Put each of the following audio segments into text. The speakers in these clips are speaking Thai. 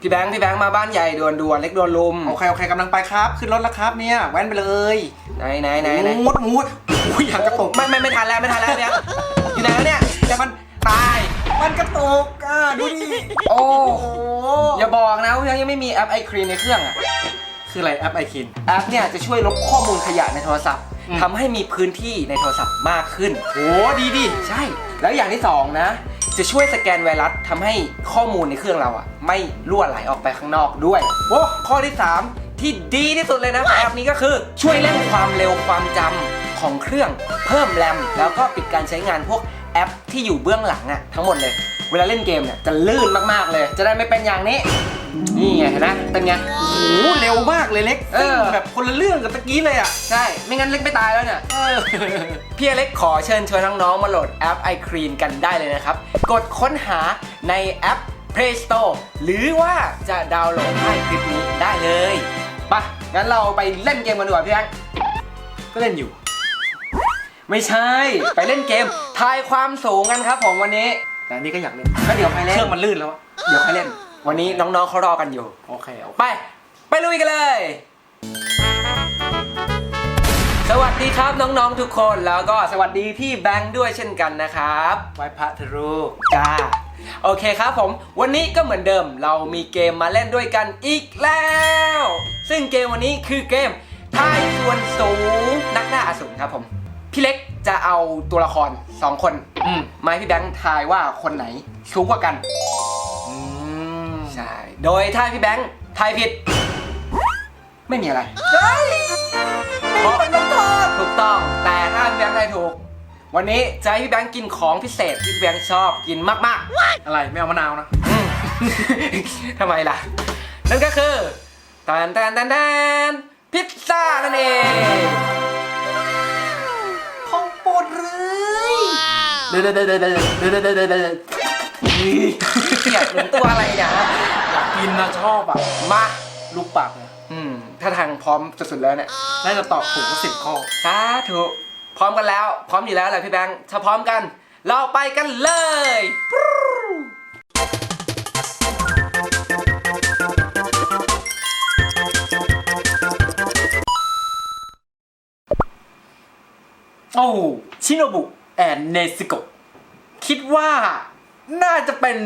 พี่แบงค์พี่แบงค์มาบ้านใหญ่ด่วนด่วนๆเล็กด่วนลุมโอเคโอเคกำลังไปครับ ขึ้นรถแล้วครับเนี่ยแว้นไปเลยไหนไหนไหนไหนมูดมูดอุ้ยอยากกระตุกไม่ไม่ไม่ทันแล้วไม่ทันแล้วเนี่ยอยู่ไหนแล้วเนี่ยแต่มันตายมันกระตุกอะดูดิโอ้โอ้อย่าบอกนะว่ายังไม่มีแอปไอครีนในเครื่องอะคืออะไรแอปไอคินแอปเนี่ยจะช่วยลบข้อมูลขยะในโทรศัพท์อืมทำให้มีพื้นที่ในโทรศัพท์มากขึ้นโอ้ดีดิใช่ แล้วอย่างที่สองนะ จะช่วยสแกนไวรัสทำให้ข้อมูลในเครื่องเราอะไม่รั่วไหลออกไปข้างนอกด้วยโอ้ข้อที่ 3 ที่ดีที่สุดเลยนะของแอปนี้ก็คือช่วยเร่งความเร็วความจำของเครื่องเพิ่มแรมแล้วก็ปิดการใช้งานพวกแอปที่อยู่เบื้องหลังอะทั้งหมดเลย เวลาเล่นเกมเนี่ยจะลื่นมากๆเลย จะได้ไม่เป็นอย่างนี้ นี่ไงเห็นไหมเป็นไง โอ้โหเร็วมากเลยเล็กเออซิ่งแบบคนละเรื่องกับตะกี้เลยอะ ใช่ ไม่งั้นเล็กไม่ตายแล้วเนี่ย เออ พี่อเล็กขอเชิญชวนน้องๆมาโหลดแอป iClean กันได้เลยนะครับ กดค้นหาในแอป Play Store หรือว่าจะดาวน์โหลดให้คลิปนี้ได้เลยไปะงั้นเราไปเล่นเกมกันดีกว่าพี่แบงค์ก็เล่นอยู่ ไม่ใช่ ไปเล่นเกม ทายความสูงกันครับผมวันนี้ แต่อันนี้ก็อยากเล่นก็เดี๋ยวใครเคเล่นรื่องมันลื่นแล้วอะเดี๋ยวใครเล่น วันนี้น้องๆเขารอกันอยู่ โอเคโอเคไป ไปลุยกันเลย สวัสดีครับน้องๆทุกคนแล้วก็สวัสดีพี่แบงค์ด้วยเช่นกันนะครับ ไหว้พระเถอะลูกจ้าโอเคครับผม วันนี้ก็เหมือนเดิมเรามีเกมมาเล่นด้วยกันอีกแล้ว ซึ่งเกมวันนี้คือเกมทายส่วนสูงนักหน้าอสูรครับผม พี่เล็กจะเอาตัวละคร 2 คน อืมมาให้พี่แบงค์ทายว่าคนไหนสูงกว่ากันอืมใช่ โดยถ้าพี่แบงค์ทายผิด ไม่มีอะไรเพราะต้องโทษถูกต้องแต่ถ้าพี่แบงค์ทายถูก วันนี้จะให้พี่แบงค์กินของพิเศษที่พี่แบงค์ชอบกินมากๆอะไรไม่เอามะนาวนะอืมทำไมล่ะ นั่นก็คือแตนแตนแตนแตนพิซซ่านั่นเองของโปรดเลย เด้อเด้อเด้อเด้อเด้อเด้อเด้อเด้อ เด้อเด้ออยากเป็นตัวอะไรเนี่ยอยากกินนะชอบอะมาลูกปากเลยอืมถ้าทางพร้อมสุดๆแล้วเนี่ยน่าจะตอบถูกก็สิบข้อสาธุพร้อมกันแล้ว พร้อมอยู่แล้วแหละพี่แบงค์ถ้าพร้อมกัน เราไปกันเลยโอ้ชิโนบุแอนเนซิโกะคิดว่าน่าจะเป็น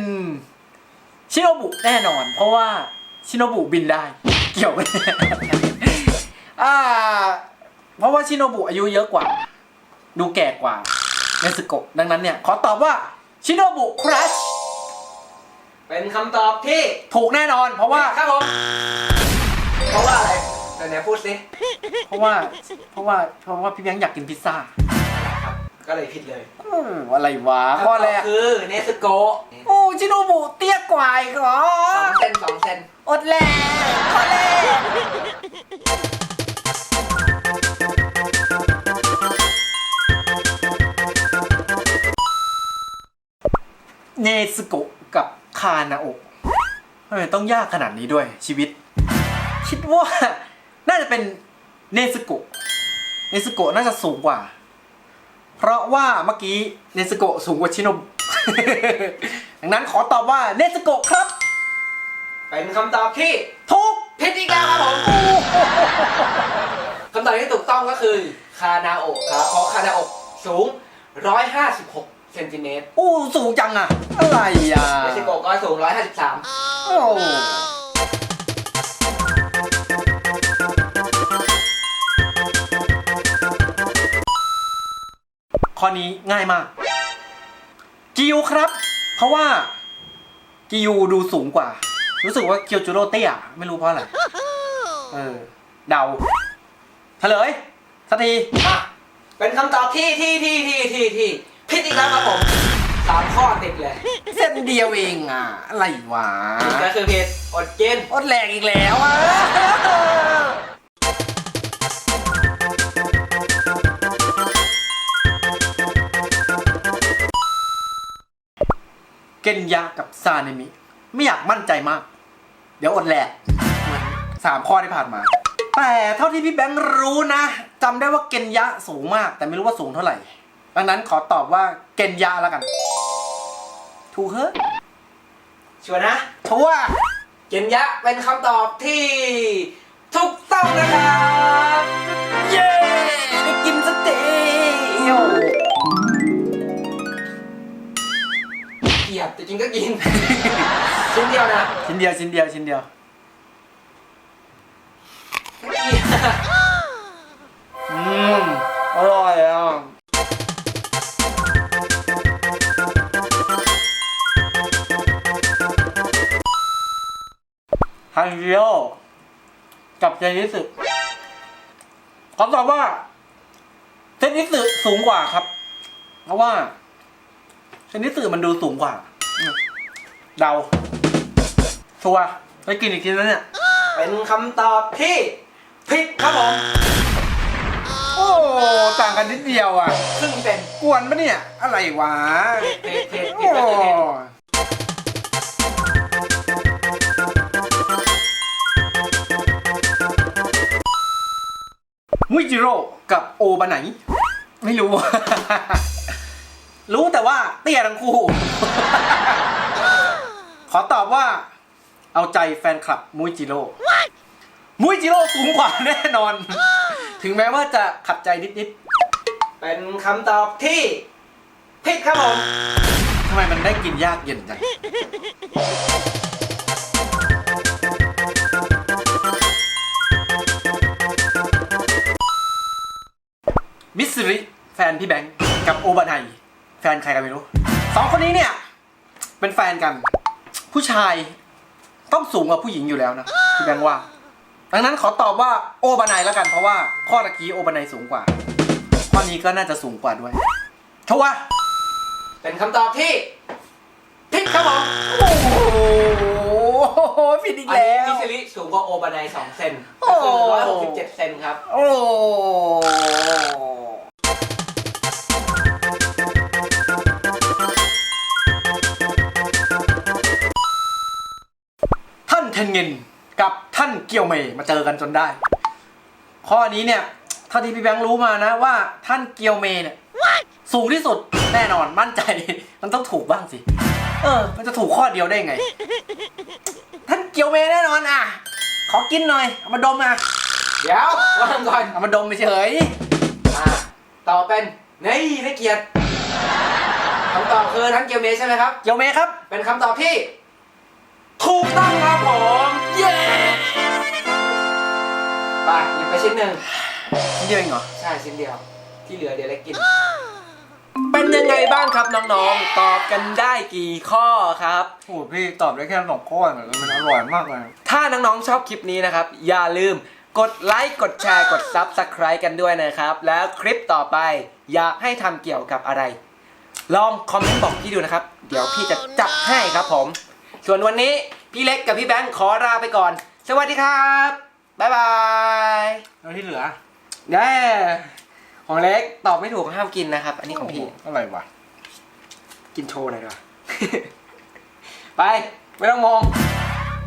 ชิโนบุแน่นอน เพราะว่าชิโนบุบินได้ เกี่ยวกันอ่า เพราะว่าชิโนบุอายุเยอะกว่า ดูแก่กว่าเนซิโกะดังนั้นเนี่ย ขอตอบว่าชิโนบุครัชเป็นคำตอบที่ถูกแน่นอน เพราะว่า ครับผม เพราะว่าอะไรเดี๋ยวไหนพูดสิเพราะว่า เพราะว่า เพราะว่าพี่แบงค์อยากกินพิซซ่าครับก็เลยผิดเลยโอ้อะไรวะข้อแรกคือเนสโกะโอ้ ชิโนบุเตี้ยกว่าอีกเหรอ สองเซนสองเซนอดแล้ข้อแรกเนสโกะกับคานาโอะทำไมต้องยากขนาดนี้ด้วยชีวิต คิดว่า น่าจะเป็นเนสโกะเนสโกะน่าจะสูงกว่า เพราะว่าเมื่อกี้เนสโกะสูงกว่าชิโนบุ ดังนั้นขอตอบว่าเนสโกะครับ เป็นคำตอบที่ทุกผิดอีกแล้วครับผมคำตอบที่ถูกต้องก็คือคานาโอะครับเพราะคานาโอะสูง 156 เซนติเมตรอู้สูงจังอะอะไรอะเนสโกะก็สูง 153 โอ้ข้อนี้ง่ายมากกิวครับ เพราะว่ากิวดูสูงกว่า รู้สึกว่าเกียวจูโร่เตี้ยไม่รู้เพราะอะไร เออ เดาเฉลยสักทีอะเป็นคำตอบที่ที่ที่ที่ที่ที่ผิดอีกแล้วครับผมสามข้อติดเลย เส้นเดียวเองอะ อะไรวะก็คือผิดอดกินอดแรงอีกแล้วอะ นยากับซาเนมิ ไม่อยากมั่นใจมาก เดี๋ยวอดแหลกเหมือนสามข้อที่ผ่านมา แต่เท่าที่พี่แบงค์รู้นะจำได้ว่าเกนยะสูงมาก แต่ไม่รู้ว่าสูงเท่าไหร่ ดังนั้นขอตอบว่าเกนยะแล้วกัน ถูกเหรอชัวร์นะชัวร์เกนยะเป็นคำตอบที่ กลียดแต่จริงก็กิน ชิ้นเดียวนะชิ้นเดียวชิ้นเดียวชิ้นเดียวเกลียดอืมอร่อยอะฮันเดียวกับเจนิสึขอตอบว่าเจนิสึสูงกว่าครับ เพราะว่าเจนิสึมันดูสูงกว่าอืม เดาชัวร์ไปกินอีกทีแล้วเนี่ย เป็นคำตอบที่ผิดครับผม โอ้ต่างกันนิดเดียวอะครึ่งเป็นกวนปะเนี่ย อะไรวะเพจเพจเพโอ้จเพจมุยจิโร่กับโอบาไหน ไม่รู้ รู้แต่ว่าเตี้ยทั้งคู่ ขอตอบว่า เอาใจแฟนคลับมุยจิโร่มุยจิโร่สูงกว่าแน่นอน ถึงแม้ว่าจะขัดใจนิดเป็นคำตอบที่ผิดครับผมๆทำไมมันได้กินยากเย็นจัง มิสซิริ แฟนพี่แบงค์ กับโอบาไน แฟนใครกันไม่รู้สองคนนี้เนี่ย เป็นแฟนกัน ผู้ชายต้องสูงกว่าผู้หญิงอยู่แล้วนะพี่แบงค์ว่า ดังนั้นขอตอบว่าโอบาไนแล้วกัน เพราะว่าข้อตะกี้โอบาไนสูงกว่า ข้อนี้ก็น่าจะสูงกว่าด้วยชัวร์เป็นคำตอบที่ผิดครับผมโอ้โหผิดอีกอันนี้แล้วมิชลิสูงกว่าโอบานายสองเซนโอ้ก็คือร้อยหกสิบเจ็ดเซนครับ โอ้ท่า นเทนเงินกับท่านเกียวเมย์มาเจอกันจนได้ ข้อนี้เนี่ยเท่าที่พี่แบงค์รู้มานะว่าท่านเกียวเมย์เนี่ยสูงที่สุดแน่นอนมั่นใจ มันต้องถูกบ้างสิ เออ มันจะถูกข้อเดียวได้ไง ท่านเกียวเมย์แน่นอนอะ ขอกินหน่อยเอามาดมอะเดี๋ยววางก่อนเอามาดมเฉยอ่าต่อเป็นนี่ได้เกียรติคำตอบคือทั้งเกียวเมย์ใช่ไหมครับ เกียวเมย์ครับ เป็นคำตอบที่ ถูกต้องครับผม เย้ไปหยิบไปชิ้นหนึ่งชิ้นเดียวเองเหรอ ใช่ชิ้นเดียว ที่เหลือเดี๋ยวเล็กกิน เป็นยังไงบ้างครับน้องๆ ตอบกันได้กี่ข้อครับ โอ้พี่ตอบได้แค่สองข้อเหมือนมันอร่อยมากเลย ถ้าน้องๆ ชอบคลิปนี้นะครับ อย่าลืมกดไลค์กดแชร์กด Subscribe กันด้วยนะครับ แล้วคลิปต่อไปอยากให้ทำเกี่ยวกับอะไร ลองคอมเมนต์บอกพี่ดูนะครับ เดี๋ยวพี่จะจัดให้ครับผม ส่วนวันนี้พี่เล็กกับพี่แบงค์ขอลาไปก่อน สวัสดีครับบ๊ายบายแล้วที่เหลือแน่ของเล็กตอบไม่ถูกห้ามกินนะครับ อันนี้ของพี่ อะไรวะ กินโชว์หน่อยดีกว่า ไป ไม่ต้องมองอ